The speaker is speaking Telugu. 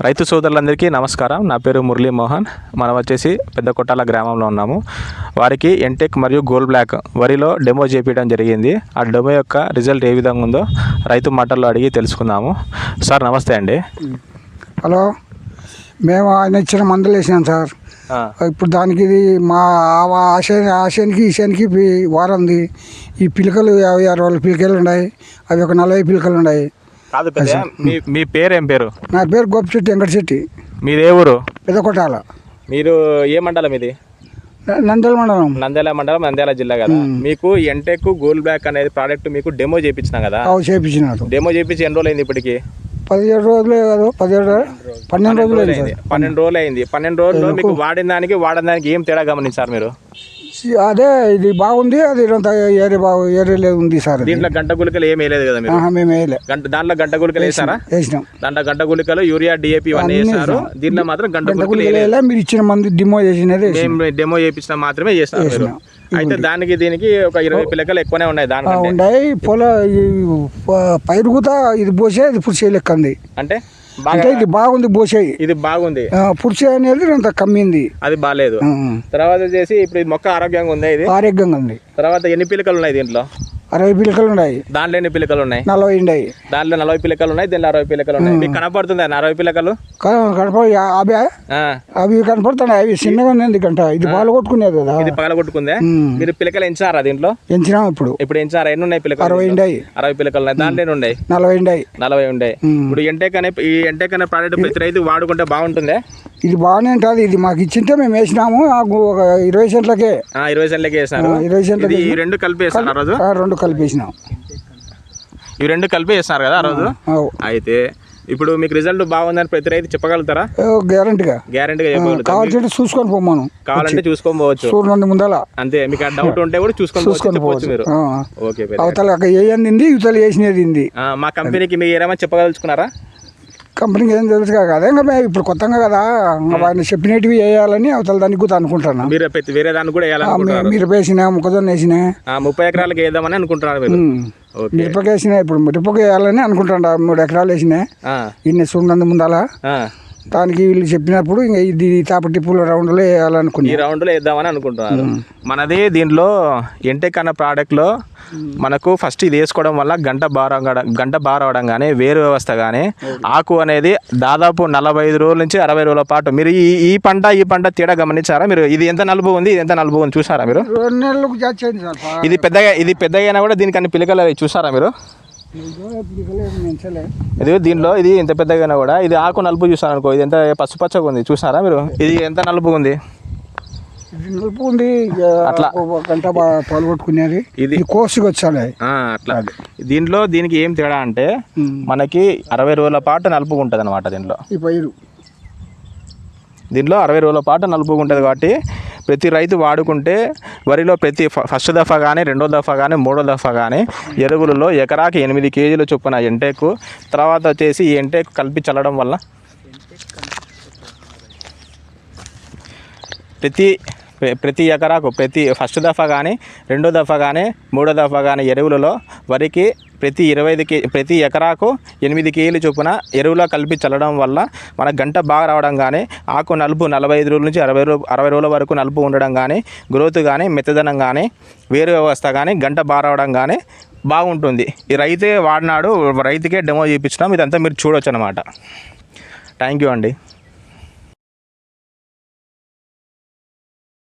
రైతు సోదరులందరికీ నమస్కారం. నా పేరు మురళీ మోహన్. మనం వచ్చేసి పెద్ద కొట్టాల గ్రామంలో ఉన్నాము. వారికి ఎంటెక్ మరియు గోల్డ్ బ్లాక్ వరిలో డెమో చేపించడం జరిగింది. ఆ డెమో యొక్క రిజల్ట్ ఏ విధంగా ఉందో రైతు మాటల్లో అడిగి తెలుసుకుందాము. సార్ నమస్తే అండి. హలో. మేము ఆయన ఇచ్చిన మందులు వేసినాం సార్. ఇప్పుడు దానికి మా ఆశానికి ఈశానికి వారంది. ఈ పిలకలు యాభై అరవై పిలకలు ఉన్నాయి. అవి ఒక నలభై పిలకలు ఉన్నాయి. కాదు మీ మీ పేరు ఏం పేరు? నా పేరు గోపిశెట్టి వెంకటశెట్టి మీది ఏ ఊరు? పెద్ద కొట్టాల. మీరు ఏ మండలం ఇది? న- నందల మండలం. నంద్యాల మండలం నంద్యాల జిల్లా కదా. మీకు ఎంటెక్ గోల్డ్ బ్లాక్ అనేది ప్రోడక్ట్ మీకు డెమో చేయించినాం కదా. చేయించినారు డెమో చేయించి ఎన్ని రోజులు అయింది ఇప్పటికి? పదిహేడు రోజులే కాదు పదిహేడు రోజులు పన్నెండు రోజులు అయింది పన్నెండు రోజులు అయింది పన్నెండు రోజుల్లో మీకు వాడిన దానికి వాడిన దానికి ఏం తేడా గమనించారు మీరు? అదే ఇది బాగుంది అది ఏరియా బాగు ఏరియాలో ఉంది సార్. దీంట్లో గంట గుళికలు ఏం వేయలేదు కదా మీరు? మేము వేయలే. గంట దాంట్లో గంట గుళికలు వేసారా? వేసినాం. దాంట్లో గంట గుళికలు యూరియా డిఏపి ఇవన్నీ వేసారు. దీంట్లో మాత్రం గంట గుళికలు మీరు ఇచ్చిన మందు డిమో చేసినది. మేము డెమో చేయించిన మాత్రమే చేస్తారు మీరు. అయితే దానికి దీనికి ఒక ఇరవై పిల్లకలు ఎక్కువనే ఉన్నాయి దానికంటే. ఉన్నాయి. పొల ఈ ప- పైరు కూడా ఇది పోసే ఇది పుడిసే లెక్క ఉంది. అంటే? అంటే ఇది బాగుంది పోసేయి ఇది బాగుంది. పుడిసే అనేది అంత కమ్మింది. అది బాగాలేదు తర్వాత వచ్చేసి ఇప్పుడు ఇది మొక్క ఆరోగ్యంగా ఉంది ఇది? ఆరోగ్యంగా ఉంది. తర్వాత ఎన్ని పిల్లకలు ఉన్నాయి దీంట్లో? అరవై పిలకలు ఉన్నాయి దాంట్లో ఎన్ని పిల్లకలు ఉన్నాయి నలభై ఉన్నాయి దాంట్లో నలభై పిల్లకలు ఉన్నాయి దీంట్లో అరవై పిల్లకలు ఉన్నాయి మీకు కనపడుతుంది అరవై పిల్లకలు కనప అవి అవి కనపడుతున్నాయి అవి చిన్నగా ఉంది గంట ఇది పాలు కొట్టుకునేది కదా. ఇది పగల కొట్టుకుందే. మీరు పిల్లకలు ఎంచారా దీంట్లో? ఎంచినాం ఇప్పుడు. ఇప్పుడు ఎంచారా? ఎన్ని ఉన్నాయి పిల్లకలు అరవై? ఉన్నాయి అరవై పిల్లకలు ఉన్నాయి. దాంట్లో ఎన్ని ఉన్నాయి? నలభై ఉన్నాయి నలభై ఉమ్. ఇప్పుడు ఎంటెక్ అనే ఈ ఎంటెక్ అనే ప్రోడక్ట్ ప్రతి రైతు వాడుకుంటే బాగుంటుందే? ఇది బాగానే ఉంటుంది. ఇది మాకు ఇచ్చింటే మేము వేసినాము. ఒక ఇరవై సెంట్లకే. ఆ, ఇరవై సెంట్లకి వేసినారు. ఇరవై సెంట్లకి రెండు కలిపి వేస్తారు ఆ రోజు? రెండు కలిపేసినాం ఈ రెండు కలిపి వేస్తున్నారు కదా ఆ రోజు. అయితే ఇప్పుడు మీకు రిజల్ట్ బాగుందని ప్రతి రైతు చెప్పగలుగుతారా? గ్యారంటీగా. గ్యారంటీగా కావాల్సింటే చూసుకొని పోమాను కావాలంటే చూసుకొని పోవచ్చు. సూర్యుడు ముందల. అంతే మీకు ఆ డౌట్ ఉంటే కూడా చూసుకొని పోవచ్చు చూసుకొని చెప్పవచ్చు మీరు. ఓకే. అవతల అందింది ఇవతల వేసినది మా కంపెనీకి మీరు ఏమైనా చెప్పగలుచుకున్నారా? కంపెనీకి ఏం తెలుసు కదా. ఇంకా మేము ఇప్పుడు కొత్తగా కదా ఆయన చెప్పినవి వేయాలని అవతల దానికి కూడా అనుకుంటున్నాను. మీరు ప్రతి వేరే దాన్ని కూడా వేయాలనుకుంటున్నారు మీరు వేసిన మొక్కజొన్న వేసిన. ముప్పై ఎకరాలకు వేద్దామని అనుకుంటున్నారు మీరు. ఓకే. మిరపకి వేసిన ఇప్పుడు మిరపకి వేయాలని మూడు ఎకరాలు వేసిన. ఇన్ని చూడండి ముందల. దానికి వీళ్ళు చెప్పినప్పుడు ఇంకా ఇది తాపటి పూల రౌండ్లో ఈ వేయాలనుకున్నా రౌండ్లో వేద్దామని అనుకుంటున్నారు. మనది దీంట్లో ఎంటెక్ అన్న ప్రోడక్ట్లో మనకు ఫస్ట్ ఇది వేసుకోవడం వల్ల గంట బారం గంట బారవడం కానీ వేరు వ్యవస్థ కానీ ఆకు అనేది దాదాపు నలభై ఐదు రోజుల నుంచి అరవై రోజుల పాటు. మీరు ఈ ఈ పంట ఈ పంట తేడా గమనించారా? మీరు ఇది ఎంత నలుపు ఉంది ఇది ఎంత నలుపు ఉంది చూసారా మీరు? ఇది పెద్దగా ఇది పెద్దగా అయినా కూడా దీనికి అన్ని పిలకలు చూసారా మీరు. ఇది దీంట్లో ఇది ఇంత పెద్దగా కూడా. ఇది ఆకు నలుపు చూసారు అనుకో. ఇది ఎంత పసుపచ్చగా ఉంది. చూసారా మీరు? ఇది ఎంత నలుపు ఉంది? ఇది నలుపు ఉంది. అట్లా. గంట బాగా పాలు కొట్టుకునేది ఇది కోసుకు వచ్చాలి. అట్లా. దీంట్లో దీనికి ఏం తేడా అంటే మనకి అరవై రోజుల పాటు నలుపు ఉంటుంది అనమాట దీంట్లో. ఈ పైరు. దీంట్లో అరవై రోజుల పాటు నలుపు ఉంటుంది కాబట్టి ప్రతి రైతు వాడుకుంటే వరిలో ప్రతి ఫస్ట్ దఫా కానీ రెండో దఫా కానీ మూడో దఫా కానీ ఎరువులలో ఎకరాకి ఎనిమిది కేజీలు చొప్పున ఎంటేకు తర్వాత వచ్చేసి ఈ ఎంటేకు కలిపి చల్లడం వల్ల ప్రతి ప్రతి ఎకరాకు ప్రతి ఫస్ట్ దఫా కానీ రెండో దఫా కానీ మూడో దఫా కానీ ఎరువులలో వరికి ప్రతి ఇరవై ఐదు కే ప్రతి ఎకరాకు ఎనిమిది కేజీలు చొప్పున ఎరువుల కలిపి చల్లడం వల్ల మన గంట బాగా రావడం కానీ ఆకు నలుపు నలభై ఐదు రోజుల నుంచి అరవై రోజు అరవై రోజుల వరకు నలుపు ఉండడం కానీ గ్రోత్ కానీ మెత్తదనం కానీ వేరు వ్యవస్థ కానీ గంట బాగా రావడం కానీ బాగుంటుంది. ఈ రైతే వాడినాడు రైతుకే డెమో చూపించడం ఇదంతా మీరు చూడొచ్చు అనమాట థ్యాంక్ యూ అండి.